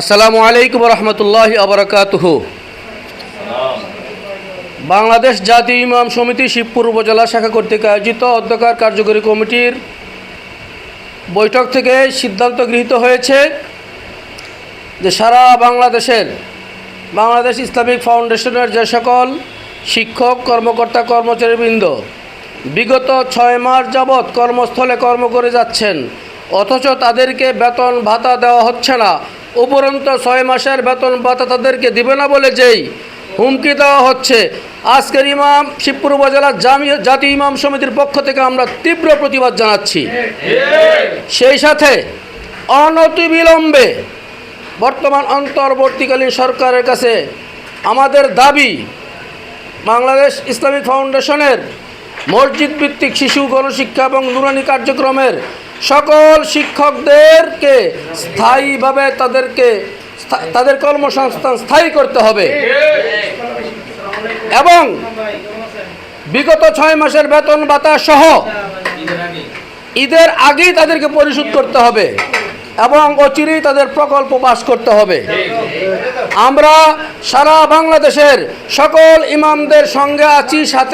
আসসালামু আলাইকুম রহমতুল্লাহ আবরকাতুহ। বাংলাদেশ জাতীয় ইমাম সমিতি শিবপুর উপজেলা শাখা কর্তৃক আয়োজিত অধ্যকার কার্যকরী কমিটির বৈঠক থেকে সিদ্ধান্ত গৃহীত হয়েছে যে সারা বাংলাদেশের বাংলাদেশ ইসলামিক ফাউন্ডেশনের যে সকল শিক্ষক, কর্মকর্তা, কর্মচারীবৃন্দ বিগত ছয় মাস যাবৎ কর্মস্থলে কর্ম করে যাচ্ছেন, অথচ তাদেরকে বেতন ভাতা দেওয়া হচ্ছে না। উপরন্ত ছয় মাসের বেতন ভাতা তাদেরকে দিবে না বলে যেই হুমকি দেওয়া হচ্ছে। আজকের ইমাম শিবপুর উপজেলার জাতীয় জাতীয় ইমাম সমিতির পক্ষ থেকে আমরা তীব্র প্রতিবাদ জানাচ্ছি। সেই সাথে অনতিবিলম্বে বর্তমান অন্তর্বর্তীকালীন সরকারের কাছে আমাদের দাবি, বাংলাদেশ ইসলামিক ফাউন্ডেশনের মসজিদ ভিত্তিক শিশু গণশিক্ষা এবং নুরানি কার্যক্রমের সকল শিক্ষকদেরকে স্থায়ীভাবে তাদেরকে তাদের কর্মসংস্থান স্থায়ী করতে হবে। এবং বিগত ছয় মাসের বেতন ভাতা সহ ঈদের আগেই তাদেরকে পরিশোধ করতে হবে এবং অচিরেই তাদের প্রকল্প পাস করতে হবে। আমরা সারা বাংলাদেশের সকল ইমামদের সঙ্গে আছি, সাথে